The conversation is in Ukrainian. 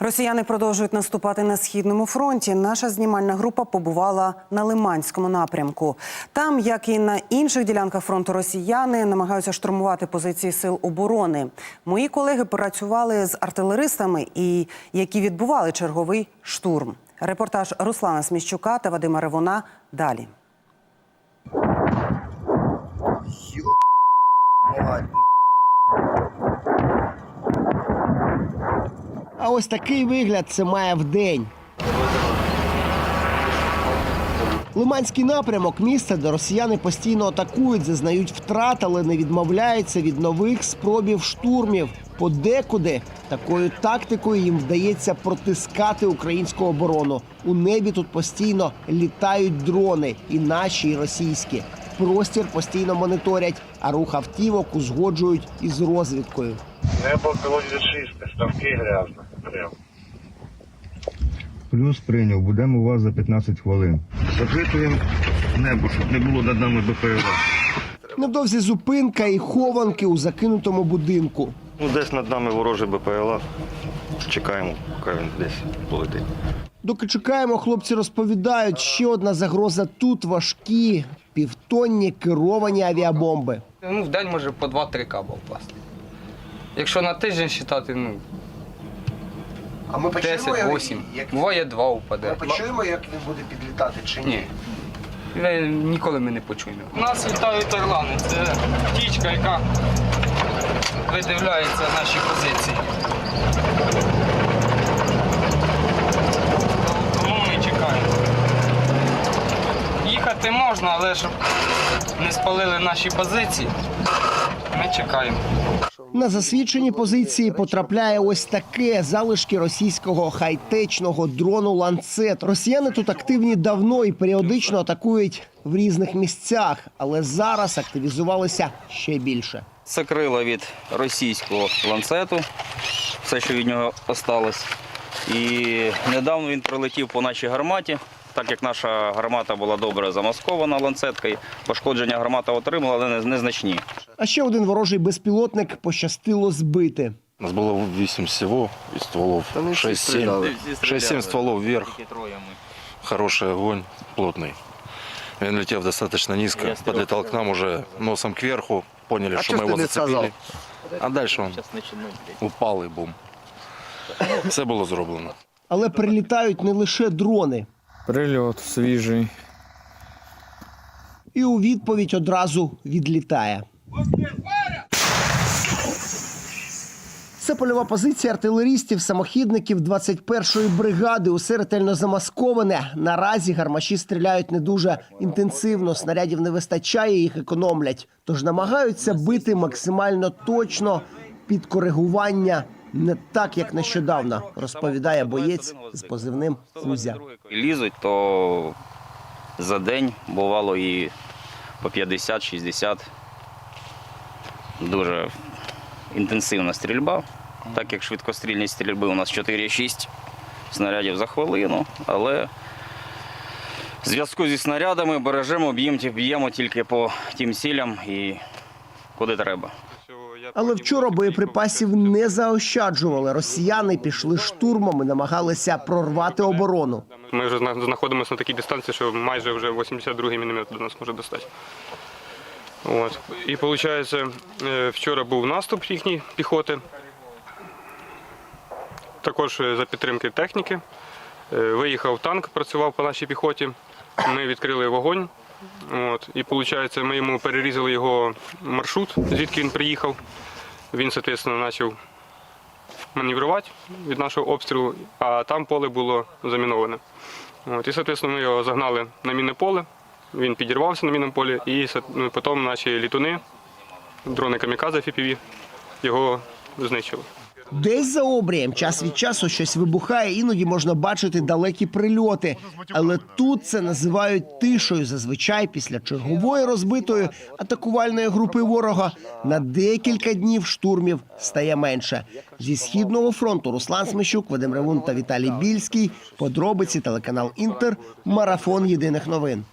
Росіяни продовжують наступати на східному фронті. Наша знімальна група побувала на Лиманському напрямку. Там, як і на інших ділянках фронту, росіяни намагаються штурмувати позиції сил оборони. Мої колеги працювали з артилеристами, і які відбували черговий штурм. Репортаж Руслана Сміщука та Вадима Ревона далі. А ось такий вигляд це має вдень. Лиманський напрямок міста, де росіяни постійно атакують, зазнають втрат, але не відмовляються від нових спробів штурмів. Подекуди такою тактикою їм вдається протискати українську оборону. У небі тут постійно літають дрони, і наші, і російські. Простір постійно моніторять, а рух автівок узгоджують із розвідкою. Небо колодязь чисте, ставки грязно. Прям. Плюс прийняв, будемо у вас за 15 хвилин. Запитуємо небо, щоб не було над нами БПЛА. Невдовзі зупинка і хованки у закинутому будинку. Ну, десь над нами ворожий БПЛА. Чекаємо, поки він десь полетить. Доки чекаємо, хлопці розповідають, ще одна загроза тут важкі півтонні керовані авіабомби. Ну, в день може по 2-3 каба впасти. Якщо на тиждень вважати, ну, А ми 10-8. Буває 2 упаде. почуємо, як він буде підлітати чи Ні. Ви ніколи ми не почуємо. У нас літають орлани. Це птічка, яка видивляється наші позиції. Тому ми чекаємо. Їхати можна, але щоб не спалили наші позиції, ми чекаємо. На засвідчені позиції потрапляє ось таке залишки російського хай-течного дрону ланцет. Росіяни тут активні давно і періодично атакують в різних місцях, але зараз активізувалися ще більше. Це крила від російського ланцету, все, що від нього осталось. І недавно він прилетів по нашій гарматі. Так як наша гармата була добре замаскована ланцеткою, пошкодження гармата отримала, але не- незначні. А ще один ворожий безпілотник пощастило збити. У нас было 8 всего из стволов. 6-7. 6-7 стволов вверх. Хороший огонь, плотный. Он летел достаточно низко. Подлетал к нам уже носом кверху. Поняли, что мы его зацепили. А дальше он упал и бум. Все було зроблено. Але прилітають не лише дрони. Прильот свіжий. І у відповідь одразу відлітає. Це польова позиція артилерістів, самохідників 21-ї бригади. Усе ретельно замасковане. Наразі гармаші стріляють не дуже інтенсивно. Снарядів не вистачає, їх економлять. Тож намагаються бити максимально точно під коригування. Не так, як нещодавно, розповідає боєць з позивним Кузя. Лізуть, то за день бувало і по 50-60. Дуже інтенсивна стрільба, так як швидкострільність стрільби у нас 4-6 снарядів за хвилину, але в зв'язку зі снарядами бережемо, б'ємо тільки по тим цілям і куди треба. Але вчора боєприпасів не заощаджували. Росіяни пішли штурмом і намагалися прорвати оборону. Ми вже знаходимося на такій дистанції, що майже вже 82-й міномет до нас може достати. От. І виходить, е, вчора був наступ їхній піхоти. Також е, за підтримки техніки. Е, Виїхав танк, працював по нашій піхоті. Ми відкрили вогонь. От. І виходить, ми йому перерізали його маршрут, звідки він приїхав. Він, соответственно, почав маневрувати від нашого обстрілу, а там поле було заміноване. От, і, соответственно, ми його загнали на мінне поле, він підірвався на мінному полі, і потім наші літуни, дрони камікадзе FPV, його знищили. Десь за обрієм час від часу щось вибухає, іноді можна бачити далекі прильоти. Але тут це називають тишою. Зазвичай після чергової розбитої атакувальної групи ворога на декілька днів штурмів стає менше. Зі східного фронту Руслан Смещук, Вадим Ревун та Віталій Більський. Подробиці телеканал Інтер. Марафон єдиних новин.